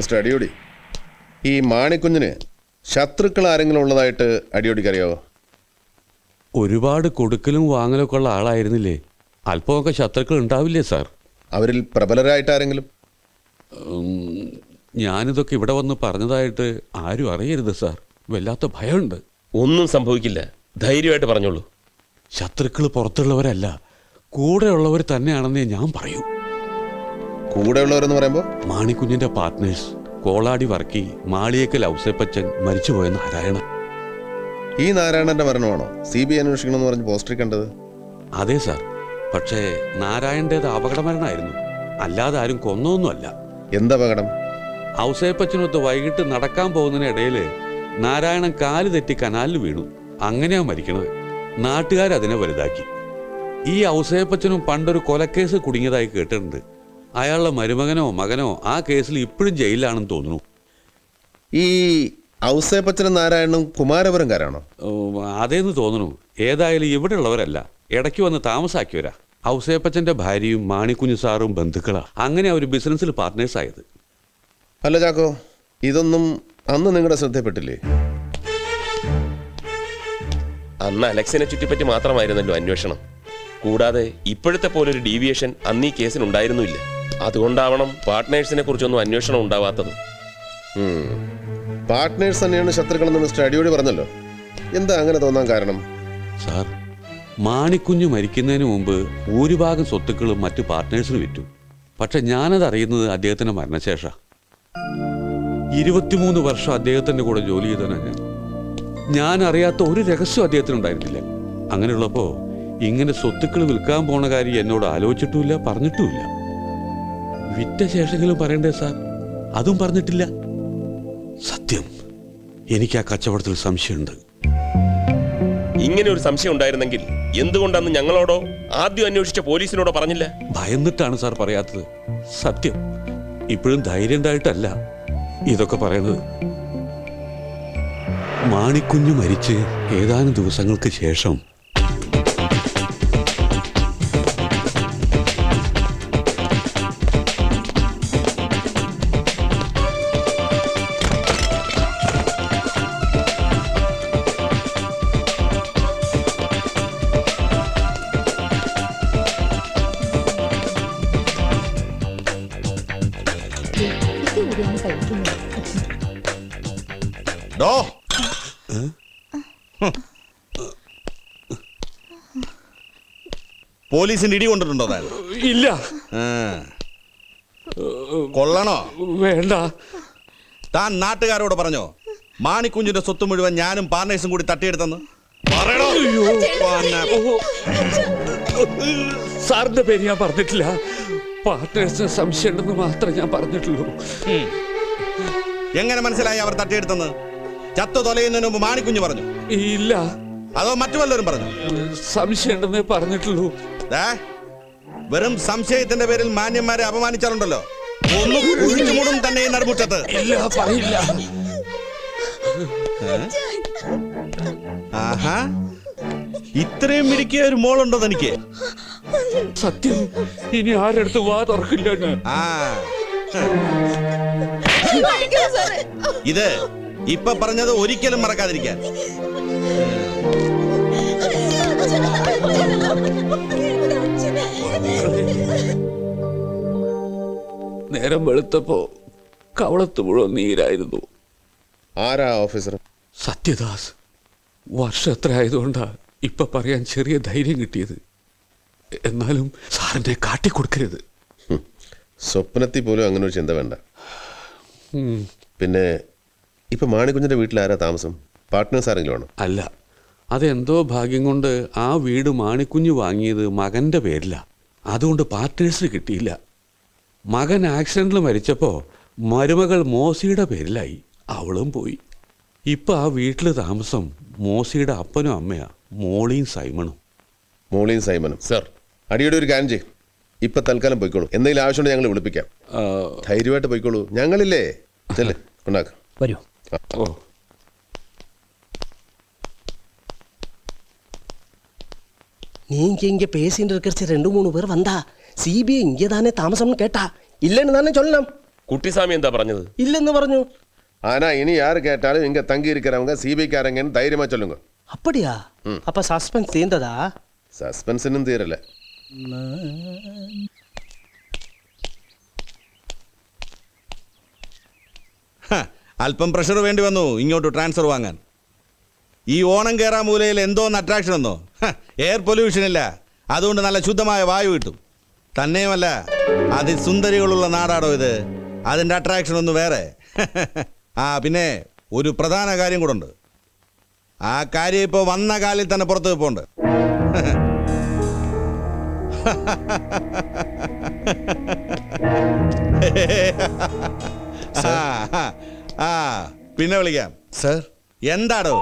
Mister Adiyodi ഈ മാണിക്കുഞ്ഞിന് ശത്രുക്കൾ ആരെങ്കിലും ഉള്ളതായിട്ട് അടിയോടിക്ക് അറിയാവോ ഒരുപാട് കൊടുക്കലും വാങ്ങലൊക്കെ ഉള്ള ആളായിരുന്നില്ലേ? അല്പമൊക്കെ ശത്രുക്കൾ ഉണ്ടാവില്ലേ സാർ? അവരിൽ പ്രബലരായിട്ട് ആരെങ്കിലും? ഉം, ഞാനിതൊക്കെ ഇവിടെ വന്ന് പറഞ്ഞതായിട്ട് ആരും അറിയരുത് സാർ. വല്ലാത്ത ഭയമുണ്ട്. ഒന്നും സംഭവിക്കില്ല. ധൈര്യമായിട്ട് പറഞ്ഞോളൂ. ശത്രുക്കൾ പുറത്തുള്ളവരല്ല. കൂടെയുള്ളവർ തന്നെയാണെന്നേ ഞാൻ പറയൂ. കൂടെയുള്ളവരെന്ന് പറയുമ്പോൾ മാണിക്കുഞ്ഞിന്റെ പാർട്ട്നേഴ്സ് കോളാടി വർക്കി മാളിയേക്കൽ ഔസേപ്പച്ചൻ മരിച്ചുപോയ നാരായണ ഈ നാരായണന്റെ മരണമാണോ? സി ബി ഐ അന്വേഷിക്കണമെന്ന് പറഞ്ഞ് പോസ്റ്റർ കണ്ടത്? അതെ സാർ. പക്ഷേ നാരായണന്റേത് അപകട മരണമായിരുന്നു അല്ലാതെ ആരും കൊന്നൊന്നുമല്ല. എന്തപകടം ഔസേപ്പച്ചനൊത്ത് വൈകിട്ട് നടക്കാൻ പോകുന്നതിനിടയിൽ നാരായണൻ കാൽ തെറ്റി കനാലിൽ വീണു. അങ്ങനെയാ മരിക്കണത്. നാട്ടുകാരതിനെ വലുതാക്കി. ഈ ഔസേപ്പച്ചനും പണ്ടൊരു കൊലക്കേസ് കുടുങ്ങിയതായി കേട്ടിട്ടുണ്ട്. അയാളുടെ മരുമകനോ മകനോ ആ കേസിൽ ഇപ്പോഴും ജയിലിലാണെന്ന് തോന്നുന്നു. ഈ ഔസേപ്പച്ചനും നാരായണനും കുമാരപുരംകാരാണോ? അതേന്ന് തോന്നുന്നു. ഏതായാലും ഇവിടെ ഉള്ളവരല്ല ഇടയ്ക്ക് വന്ന് താമസാക്കിയവരാ. ഔസേപ്പച്ചന്റെ ഭാര്യയും മാണിക്കുഞ്ഞു സാറും ബന്ധുക്കളാ. അങ്ങനെ ഒരു ബിസിനസ്സിൽ പാർട്ട്നേഴ്സ് ആയത് അല്ല ചാക്കോ ഇതൊന്നും അന്ന് നിങ്ങളുടെ ശ്രദ്ധപ്പെട്ടില്ലേ അന്ന് അലക്സിനെ ചുറ്റിപ്പറ്റി മാത്രമായിരുന്നല്ലോ അന്വേഷണം. കൂടാതെ ഇപ്പോഴത്തെ പോലൊരു ഡീവിയേഷൻ അന്ന് ഈ കേസിനുണ്ടായിരുന്നില്ല അതുകൊണ്ടാവണം പാർട്ട്നേഴ്സിനെ കുറിച്ചൊന്നും അന്വേഷണം ഉണ്ടാവാത്തത്. പാർട്ട്നേഴ്സ് തന്നെയാണ് ശത്രുക്കളെന്ന് മിസ്റ്റർ അടിയോടി പറഞ്ഞല്ലോ. എന്താ അങ്ങനെ തോന്നാൻ കാരണം? സാർ മാണിക്കുഞ്ഞ് മരിക്കുന്നതിന് മുമ്പ് ഭൂരിഭാഗം സ്വത്തുക്കളും മറ്റു പാർട്ട്നേഴ്സിന് വിറ്റു. പക്ഷെ ഞാനത് അറിയുന്നത് അദ്ദേഹത്തിന്റെ മരണശേഷ. ഇരുപത്തിമൂന്ന് വർഷം അദ്ദേഹത്തിന്റെ കൂടെ ജോലി ചെയ്തവനാണ് ഞാൻ. ഞാൻ അറിയാത്ത ഒരു രഹസ്യം അദ്ദേഹത്തിന് ഉണ്ടായിരുന്നില്ല അങ്ങനെയുള്ളപ്പോ ഇങ്ങനെ സ്വത്തുക്കൾ വിൽക്കാൻ പോണ കാര്യം എന്നോട് ആലോചിച്ചിട്ടുമില്ല പറഞ്ഞിട്ടുമില്ല. വിറ്റ ശേഷമെങ്കിലും പറയണ്ടേ സാർ? അതും പറഞ്ഞിട്ടില്ല. സത്യം എനിക്ക് ആ കച്ചവടത്തിൽ സംശയമുണ്ട്. ഇങ്ങനെ ഒരു സംശയം ഉണ്ടായിരുന്നെങ്കിൽ എന്തുകൊണ്ടാന്ന് ഞങ്ങളോടോ ആദ്യം അന്വേഷിച്ച പോലീസിനോടോ പറഞ്ഞില്ല? ഭയന്നിട്ടാണ് സാർ പറയാത്തത്. സത്യം ഇപ്പോഴും ധൈര്യം ഉണ്ടായിട്ടല്ല ഇതൊക്കെ പറയുന്നത്. മാണിക്കുഞ്ഞ് മരിച്ച് ഏതാനും ദിവസങ്ങൾക്ക് ശേഷം പോലീസിന്റെ ഇടി കൊണ്ടിട്ടുണ്ടോ താൻ ഇല്ല. ആ. കൊള്ളണോ? വേണ്ട. താൻ നാട്ടുകാരോട് പറഞ്ഞോ മാണിക്കുഞ്ഞിന്റെ സ്വത്ത് മുഴുവൻ ഞാനും പാർട്ണേഴ്സും കൂടി തട്ടിയെടുത്തെന്ന്? പറയണോ പിന്നെ, സാറിന്റെ പേര് ഞാൻ പറഞ്ഞിട്ടില്ല. പാർട്ട്നേഴ്സിന് സംശയമുണ്ടെന്ന് മാത്രമേ ഞാൻ പറഞ്ഞിട്ടുള്ളൂ. എങ്ങനെ മനസ്സിലായി അവർ തട്ടിയെടുത്തെന്ന്? ചത്തു തൊലയുന്നതിന് മുമ്പ് മാണിക്കുഞ്ഞ് പറഞ്ഞു? ഇല്ല. അതോ മറ്റു വല്ലവരും പറഞ്ഞു? സംശയമുണ്ടെന്നേ പറഞ്ഞിട്ടുള്ളൂ. വെറും സംശയത്തിന്റെ പേരിൽ മാന്യന്മാരെ അപമാനിച്ചാലുണ്ടല്ലോ. ഒന്നും കുഴിച്ചു മൂടും തന്നെ ഈ നടുമുറ്റത്ത്. ഇല്ല പറയില്ല. ആഹാ. ഇത്രയും മിടുക്കിയ ഒരു മോളുണ്ടോ തനിക്ക്? സത്യം ഇനി ആരടുത്ത് വാ തുറക്കില്ല ആ. ഇത് ഇപ്പൊ പറഞ്ഞത് ഒരിക്കലും മറക്കാതിരിക്കാൻ. നേരം വെളുത്തപ്പോ കവളത്ത് മുഴുവൻ നീരായിരുന്നു. ആരാ ഓഫീസർ? സത്യദാസ് വർഷം എത്ര ആയതുകൊണ്ടാ ഇപ്പൊ പറയാൻ ചെറിയ ധൈര്യം കിട്ടിയത്? എന്നാലും സാറിനെ കാട്ടിക്കൊടുക്കരുത്. സ്വപ്നത്തിൽ പോലും അങ്ങനെ ഒരു ചിന്ത വേണ്ട. പിന്നെ ഇപ്പൊ മാണിക്കുഞ്ഞിന്റെ വീട്ടിൽ ആരാ താമസം? പാർട്ട്നേഴ്സ് ആരെങ്കിലും ആണോ? അല്ല അതെന്തോ ഭാഗ്യം കൊണ്ട് ആ വീട് മാണിക്കുഞ്ഞ് വാങ്ങിയത് മകന്റെ പേരില. അതുകൊണ്ട് പാർട്ട്നേഴ്സിന് കിട്ടിയില്ല. മകൻ ആക്സിഡന്റിൽ മരിച്ചപ്പോൾ മരുമകൾ മോസിയുടെ പേരിലായി. അവളും പോയി. ഇപ്പൊ ആ വീട്ടിൽ താമസം മോസിയുടെ അപ്പനും അമ്മയാ മോളിയും സൈമണും. മോളിയും സൈമണും. സർ അടിയുടെ ഒരു കാര്യം ചെയ്യും. ഇപ്പൊ തൽക്കാലം പോയിക്കോളൂ. എന്തെങ്കിലും ആവശ്യമുണ്ടെങ്കിൽ ഞങ്ങൾ വിളിപ്പിക്കാം. ധൈര്യമായിട്ട് പോയിക്കോളൂ. ഞങ്ങളില്ലേ? ചെല്ലേ ഉണ്ടാക്കാം വരൂ. ഓ. நீங்க இங்க பேசிட்டு இருக்கிற ரெண்டு மூணு பேர் வந்தா சிபிஐ இங்கே தானே தாமசம்னு கேட்டா இல்லைன்னு தானே சொல்லணும் കുട്ടിസ്വാമി എന്താ പറഞ്ഞത് ഇല്ലെന്ന് പറഞ്ഞു ஆனா இனி யாரு கேட்டாலும் இங்க தங்கி இருக்கிறவங்க சிபிக்காரங்கன்னு தைரியமா சொல்லுங்க அப்படியா அப்ப சஸ்பென்ஸ் தீர்ந்ததா சஸ்பென்ஸ் இன்னும் தீரல ഹ, അല്പം പ്രഷർ വേണ്ടി വന്നു ഇങ്ങോട്ട് ട്രാൻസ്ഫർ വാങ്ങാൻ ഈ ഓണം കയറാൻ മൂലയിൽ എന്തോന്ന് അട്രാക്ഷൻ ഒന്നോ എയർ പൊല്യൂഷൻ ഇല്ല. അതുകൊണ്ട് നല്ല ശുദ്ധമായ വായു കിട്ടും. തന്നെയുമല്ല അതിസുന്ദരികളുള്ള നാടാണോ ഇത്. അതിന്റെ അട്രാക്ഷൻ ഒന്ന് വേറെ. ആ പിന്നെ ഒരു പ്രധാന കാര്യം കൂടെ ഉണ്ട്. ആ കാര്യം ഇപ്പോൾ വന്ന കാലിൽ തന്നെ പുറത്ത് പോണ്ട് ആ പിന്നെ വിളിക്കാം. സർ. എന്താടോ?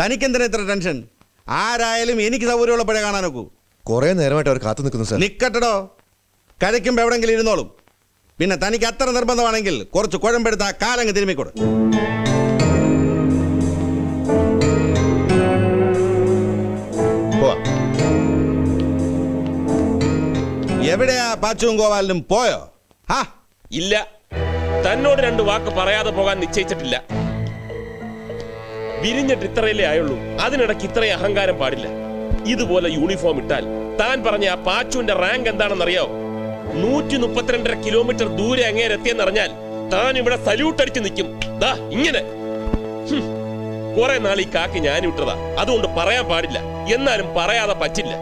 തനിക്കെന്തിനാ ഇത്ര ടെൻഷൻ? ആരായാലും എനിക്ക് സൗകര്യമുള്ളപ്പോഴേ കാണാൻ നോക്കൂ കുറേ നേരമായിട്ട് അവർ കാത്തു നിൽക്കുന്നു സർ. നിൽക്കട്ടടോ കഴിക്കുമ്പോൾ എവിടെങ്കിലും ഇരുന്നോളും. പിന്നെ തനിക്ക് അത്ര നിർബന്ധമാണെങ്കിൽ കുറച്ച് കുഴമ്പെടുത്ത ആ കാലങ്ങ് തിരുമ്മിക്കൊടു. എവിടെയാ പാച്ചുവും ഗോപാലിനും പോയോ? ഹാ. ഇല്ല. തന്നോട് രണ്ട് വാക്ക് പറയാതെ പോകാൻ നിശ്ചയിച്ചിട്ടില്ല. വിരിഞ്ഞിട്ട് ഇത്രയല്ലേ ആയുള്ളൂ. അതിനിടയ്ക്ക് ഇത്രയും അഹങ്കാരം പാടില്ല. ഇതുപോലെ യൂണിഫോം ഇട്ടാൽ താൻ പറഞ്ഞ ആ പാച്ചുവിന്റെ റാങ്ക് എന്താണെന്നറിയോ നൂറ്റി മുപ്പത്തിരണ്ടര കിലോമീറ്റർ ദൂരെ അങ്ങേരെത്തിയെന്നറിഞ്ഞാൽ താൻ ഇവിടെ സല്യൂട്ട് അടിച്ചു നിൽക്കും. ദാ ഇങ്ങനെ. കുറെ നാൾ ഈ കാക്കി ഞാൻ വിട്ടതാ അതുകൊണ്ട് പറയാൻ പാടില്ല. എന്നാലും പറയാതെ പറ്റില്ല.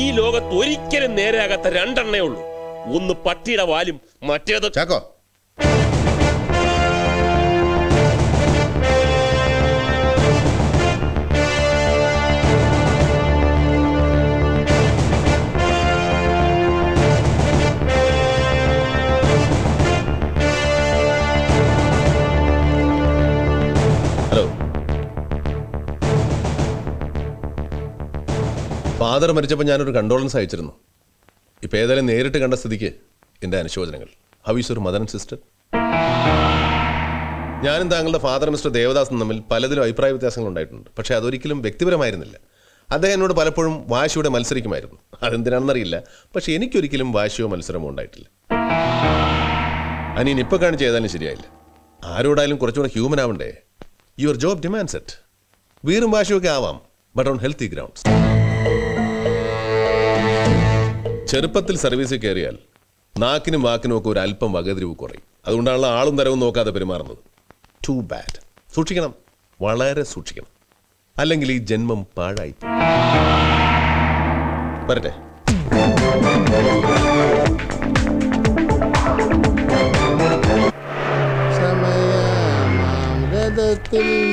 ഈ ലോകത്ത് ഒരിക്കലും നേരെയാകാത്ത രണ്ടെണ്ണേ ഉള്ളൂ. ഒന്ന് പട്ടിയുടെ വാലും മറ്റേത് ചാക്കോ ഫാദർ മരിച്ചപ്പോൾ ഞാനൊരു കണ്ടോളൻസ് അയച്ചിരുന്നു. ഇപ്പം ഏതായാലും നേരിട്ട് കണ്ട സ്ഥിതിക്ക് എന്റെ അനുശോചനങ്ങൾ. ഹവീസ് ഒരു മദർ ആൻഡ് സിസ്റ്റർ ഞാനും താങ്കളുടെ ഫാദർ മിസ്റ്റർ ദേവദാസും തമ്മിൽ പലതിലും അഭിപ്രായ വ്യത്യാസങ്ങൾ ഉണ്ടായിട്ടുണ്ട്. പക്ഷേ അതൊരിക്കലും വ്യക്തിപരമായിരുന്നില്ല. അദ്ദേഹം എന്നോട് പലപ്പോഴും വാശിയോടെ മത്സരിക്കുമായിരുന്നു. അതെന്തിനാണെന്നറിയില്ല പക്ഷേ എനിക്കൊരിക്കലും വാശിയോ മത്സരമോ ഉണ്ടായിട്ടില്ല. അനിയൻ ഇപ്പോൾ കാണിച്ച് ഏതായാലും ശരിയായില്ല. ആരോടായാലും കുറച്ചുകൂടെ ഹ്യൂമൻ ആവണ്ടേ? യുവർ ജോബ് ഡിമാൻഡ്സ് ഇറ്റ് വീറും വാശിയൊക്കെ ആവാം ബട്ട് ഓൺ ഹെൽത്തി ഗ്രൗണ്ട്സ് ചെറുപ്പത്തിൽ സർവീസിൽ കയറിയാൽ നാക്കിനും വാക്കിനും ഒക്കെ ഒരു അല്പം വകതിരിവ് കുറയും. അതുകൊണ്ടാണല്ലോ ആളും തരവും നോക്കാതെ പെരുമാറുന്നത്. ടു ബാഡ് സൂക്ഷിക്കണം. വളരെ സൂക്ഷിക്കണം. അല്ലെങ്കിൽ ഈ ജന്മം പാഴായി വരട്ടെ.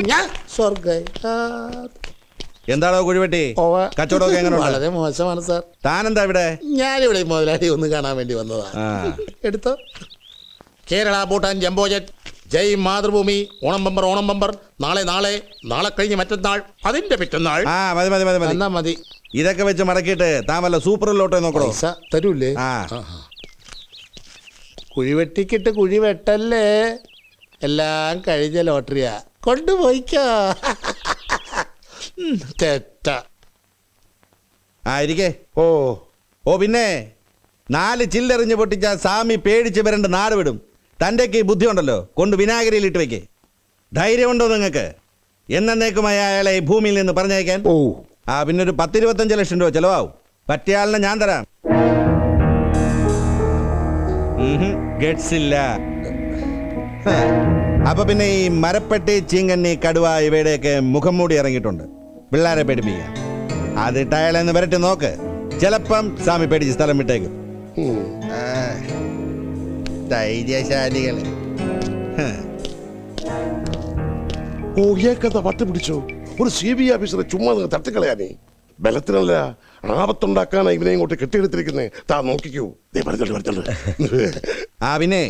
ഞാൻ സ്വർഗ എന്താടോ കുഴിവെട്ടി? കച്ചവടമൊക്കെ വളരെ മോശമാണ് സാർ. താനെന്താ ഇവിടെ? ഞാനിവിടെ ഈ മുതലാളി ഒന്ന് കാണാൻ വേണ്ടി വന്നതാ. ആ. എടുത്തോ. Kerala Bhutan jumbo jet Jai Mathrubhumi. Onam bumper Onam bumper. നാളെ നാളെ നാളെ കഴിഞ്ഞ് മറ്റന്നാൾ. അതിന്റെ പിറ്റന്നാൾ. ആ മതി മതി മതി മതി. എന്നാ മതി. ഇതൊക്കെ വെച്ച് മടക്കിയിട്ട് താൻ വല്ല സൂപ്പറിലോട്ടോ നോക്കണോ? പൈസ കുഴിവെട്ടിക്കിട്ട് ആ. ആഹാ. കുഴി കുഴി വെട്ടല്ലേ എല്ലാം കഴിഞ്ഞ ലോട്ടറിയാ. കൊണ്ടുപോയിക്കോ. തെറ്റ ആ ഇരിക്കേ ഓ ഓ പിന്നെ. നാല് ചില്ലെറിഞ്ഞ് പൊട്ടിച്ച സ്വാമി പേടിച്ച് വരണ്ട് നാട് വിടും. തന്റെക്ക് ബുദ്ധി ഉണ്ടല്ലോ കൊണ്ട് വിനാഗിരിയിൽ ഇട്ട് വയ്ക്കേ ധൈര്യമുണ്ടോ നിങ്ങൾക്ക് എന്നേക്കുമായി അയാളെ ഈ ഭൂമിയിൽ നിന്ന് പറഞ്ഞയക്കാൻ? ഓ. ആ പിന്നെ ഒരു പത്തിരുപത്തഞ്ച് ലക്ഷം രൂപ ചിലവാവും. പറ്റിയാളിനെ ഞാൻ തരാം. ഗഡ്സ് ഇല്ല. അപ്പൊ പിന്നെ ഈ മരപ്പെട്ടി ചീങ്കണ്ണി കടുവ ഇവയുടെയൊക്കെ മുഖം മൂടി ഇറങ്ങിയിട്ടുണ്ട്. പിള്ളേരെ പേടിപ്പിക്കാം അത് ടയലെന്ന് വരട്ടെ നോക്ക്. ചിലപ്പം സ്വാമി പേടിച്ച് സ്ഥലം വിട്ടേക്കും. ധൈര്യശാലികളെ. ഏക്കത പട്ട് പിടിച്ചു? ഒരു സി ബി ഓഫീസറെ ചുമ്മാ നിങ്ങൾ തട്ടിക്കളയാനേ. ബലത്തിനല്ല ആപത്തുണ്ടാക്കാനാ ഇവനെ ഇങ്ങോട്ട് കെട്ടിയെടുത്തിരിക്കുന്നേ. താ നോക്കിക്കൂ. ദേ പറഞ്ഞോളൂ പറഞ്ഞോണ്ട് ആ പിന്നെ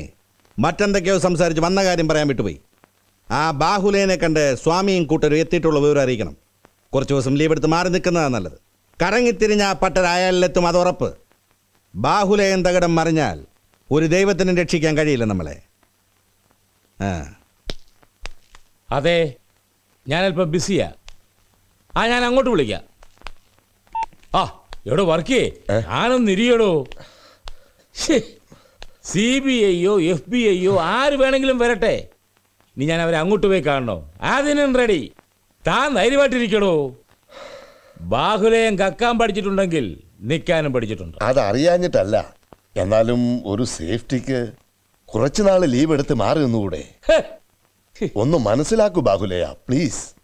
മറ്റെന്തൊക്കെയോ സംസാരിച്ച് വന്ന കാര്യം പറയാൻ വിട്ടുപോയി. ആ ബാഹുലേനെ കണ്ട് സ്വാമിയും കൂട്ടരും എത്തിയിട്ടുള്ള വിവരം അറിയിക്കണം. കുറച്ച് ദിവസം ലീവ് എടുത്ത് മാറി നിൽക്കുന്നതാണ് നല്ലത്. കറങ്ങിത്തിരിഞ്ഞ ആ അയാളിലെത്തും അത് ഉറപ്പ്. ബാഹുലയം തകടം മറിഞ്ഞാൽ ഒരു ദൈവത്തിനും രക്ഷിക്കാൻ കഴിയില്ല നമ്മളെ. ആ. അതെ ഞാനല്പം ബിസിയാ. ആ ഞാൻ അങ്ങോട്ട് വിളിക്കാം. ആ എവിടെ വർക്ക് ഞാനൊന്ന് ഇരിയടോ. സി ബി ഐയോ എഫ് ബി ഐയോ ആര് വേണമെങ്കിലും വരട്ടെ. ഇനി ഞാൻ അവരെ അങ്ങോട്ട് പോയി കാണണോ? അതിനും റെഡി താൻ ധൈര്യമായിട്ടിരിക്കണോ ബാഹുലയം കക്കാൻ പഠിച്ചിട്ടുണ്ടെങ്കിൽ നിൽക്കാനും പഠിച്ചിട്ടുണ്ട്. അതറിയാഞ്ഞിട്ടല്ല. എന്നാലും ഒരു സേഫ്റ്റിക്ക് കുറച്ചുനാൾ ലീവ് എടുത്ത് മാറി നിന്നുകൂടെ ഒന്ന് മനസ്സിലാക്കൂ ബാഹുലയ പ്ലീസ്.